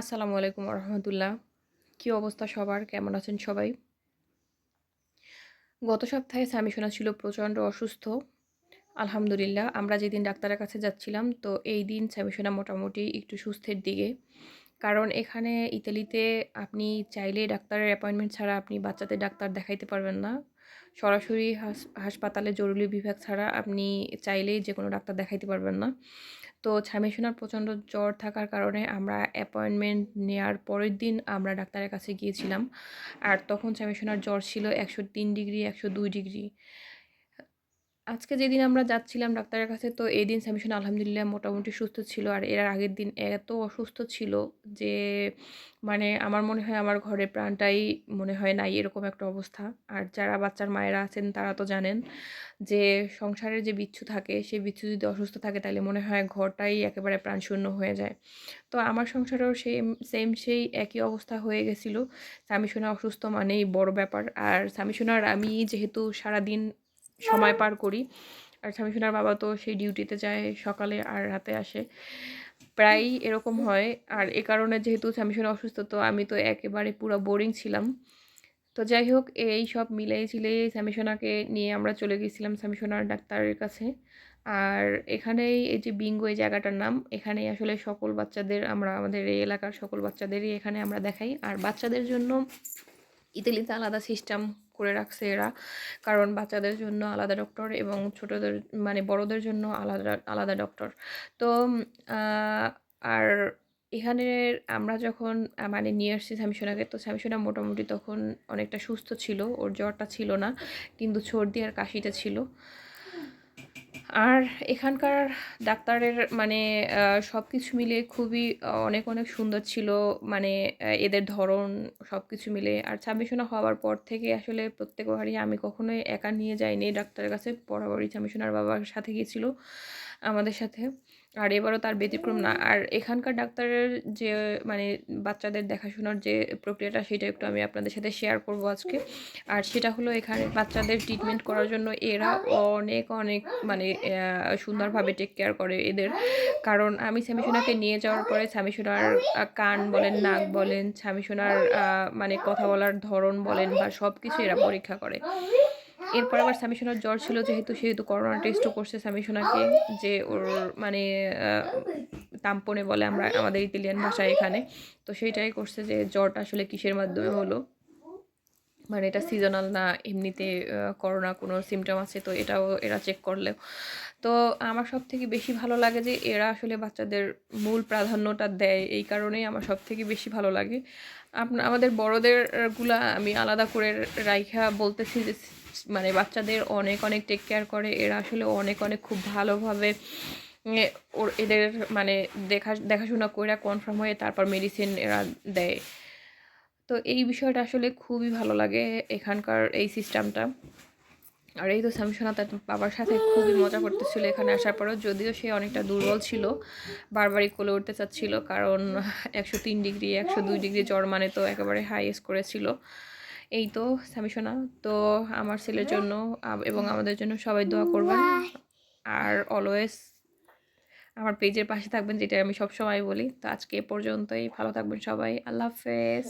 আসসালামু আলাইকুম রহমতুল্লাহ কী অবস্থা সবার? কেমন আছেন সবাই? গত সপ্তাহে স্বামী সোনা ছিল প্রচণ্ড অসুস্থ। আলহামদুলিল্লাহ, আমরা যেদিন ডাক্তারের কাছে যাচ্ছিলাম, তো এই দিন স্বামী সোনা মোটামুটি একটু সুস্থের দিকে। কারণ এখানে ইতালিতে আপনি চাইলে ডাক্তারের অ্যাপয়েন্টমেন্ট ছাড়া আপনি বাচ্চাদের ডাক্তার দেখাইতে পারবেন না। সরাসরি হাসপাতালে জরুরি বিভাগ ছাড়া আপনি চাইলেই যে কোনো ডাক্তার দেখাইতে পারবেন না। তো ছামেশোনার প্রচণ্ড জ্বর থাকার কারণে আমরা অ্যাপয়েন্টমেন্ট নেওয়ার পরের দিন আমরা ডাক্তারের কাছে গিয়েছিলাম। আর তখন ছামেশোনার জ্বর ছিল একশো তিন ডিগ্রি একশো দুই ডিগ্রি আজকে যেদিন আমরা যাচ্ছিলাম ডাক্তারের কাছে, তো এই দিন স্যামিশন আলহামদুলিল্লাহ মোটামুটি সুস্থ ছিল। আর এর আগের দিন এত অসুস্থ ছিল যে মানে আমার মনে হয় আমার ঘরে প্রাণটাই মনে হয় নাই এরকম একটা অবস্থা। আর যারা বাচ্চার মায়েরা আছেন তারা তো জানেন যে, সংসারের যে বিচ্ছু থাকে, সেই বিচ্ছু যদি অসুস্থ থাকে তাহলে মনে হয় ঘরটাই একেবারে প্রাণশূন্য হয়ে যায়। তো আমার সংসারেও সেম সেম সেই একই অবস্থা হয়ে গেছিল। স্বামীসোনা অসুস্থ মানেই বড় ব্যাপার। আর স্বামীসোনার আমি যেহেতু সারাদিন সময় পার করি। আর স্বামীসোনার বাবা তো সেই ডিউটিতে যায় সকালে আর রাতে আসে। প্রায়ই এরকম হয়। আর এ কারণে যেহেতু স্বামীসোনা অসুস্থ, তো আমি তো একেবারে পুরো বোরিং ছিলাম। তো যাই হোক, এই সব মিলেই ছিলে স্যামিসোনাকে নিয়ে আমরা চলে গেছিলাম স্যামিসোনার ডাক্তারের কাছে। আর এখানেই এই যে বিঙ্গো, এই জায়গাটার নাম, এখানেই আসলে সকল বাচ্চাদের আমরা, আমাদের এই এলাকার সকল বাচ্চাদেরই এখানে আমরা দেখাই। আর বাচ্চাদের জন্য ইতালিতে আলাদা সিস্টেম করে রাখছে এরা। কারণ বাচ্চাদের জন্য আলাদা ডক্টর এবং ছোটদের মানে বড়দের জন্য আলাদা আলাদা ডক্টর তো আর এখানে আমরা যখন মানে নিয়ে আসছি স্যামসোনাকে, তো স্যামসোনা মোটামুটি তখন অনেকটা সুস্থ ছিল, ওর জ্বরটা ছিল না, কিন্তু সর্দি আর কাশিটা ছিল। আর এখানকার ডাক্তারের মানে সব কিছু মিলে খুবই অনেক অনেক সুন্দর ছিল। মানে এদের ধরন সব কিছু মিলে। আর ছাব্বিশনা হওয়ার পর থেকে আসলে প্রত্যেক প্রত্যেকবারই আমি কখনোই একা নিয়ে যাইনি। ডাক্তারের কাছে বরাবরই ছাব্বিশনার বাবার সাথে গিয়েছিল। আমাদের সাথে। আর এবারও তার ব্যতিক্রম না। আর এখানকার ডাক্তারের যে মানে বাচ্চাদের দেখাশোনার যে প্রক্রিয়াটা, সেটা একটু আমি আপনাদের সাথে শেয়ার করব আজকে। আর সেটা হলো এখানে বাচ্চাদের ট্রিটমেন্ট করার জন্য এরা অনেক অনেক মানে সুন্দরভাবে টেক কেয়ার করে এদের। কারণ আমি স্যামিসোনাকে নিয়ে যাওয়ার পরে স্যামিসোনার কান বলেন, নাক বলেন স্যামিসোনার মানে কথা বলার ধরন বলেন বা সব কিছু এরা পরীক্ষা করে। এরপর আবার স্বামীসোনার জ্বর ছিল, যেহেতু, সেহেতু করোনা টেস্টও করছে স্বামীসোনাকে, যে ওর মানে তাম্পনে বলে আমরা, আমাদের ইতালিয়ান ভাষায় এখানে। তো সেইটাই করছে যে জ্বরটা আসলে কিসের মাধ্যমে হলো? মানে এটা সিজনাল না, এমনিতে করোনা কোনো সিমটম আছে, তো এটাও এরা চেক করলেও তো আমার সব থেকে বেশি ভালো লাগে যে এরা আসলে বাচ্চাদের মূল প্রাধান্যটা দেয়, এই কারণেই আমার সব থেকে বেশি ভালো লাগে। আপনার আমাদের বড়োদেরগুলা আমি আলাদা করে রাইখা বলতেছি যে মানে বাচ্চাদের অনেক অনেক টেক কেয়ার করে। এরা আসলে অনেক অনেক খুব ভালোভাবে ওর, এদের মানে দেখা, দেখাশোনা করে কনফার্ম হয়ে তারপর মেডিসিন এরা দেয়। তো এই বিষয়টা আসলে খুবই ভালো লাগে এখানকার এই সিস্টেমটা আর এই তো স্যামসোনা তার বাবার সাথে খুবই মজা করতেছিল এখানে আসার পরেও, যদিও সে অনেকটা দুর্বল ছিল, বারবারই কোলে উঠতে চাচ্ছিল, কারণ একশো তিন ডিগ্রি, একশো দুই ডিগ্রি জ্বর মানে তো একেবারে হাইয়েস্ট করেছিল এই তো স্যামিসোনা তো আমার ছেলের জন্য এবং আমাদের জন্য সবাই দোয়া করবেন। আর অলওয়েজ আমার পেজের পাশে থাকবেন যেটা আমি সবসময় বলি। তো আজকে এ পর্যন্তই। ভালো থাকবেন সবাই। আল্লাহ হাফেজ।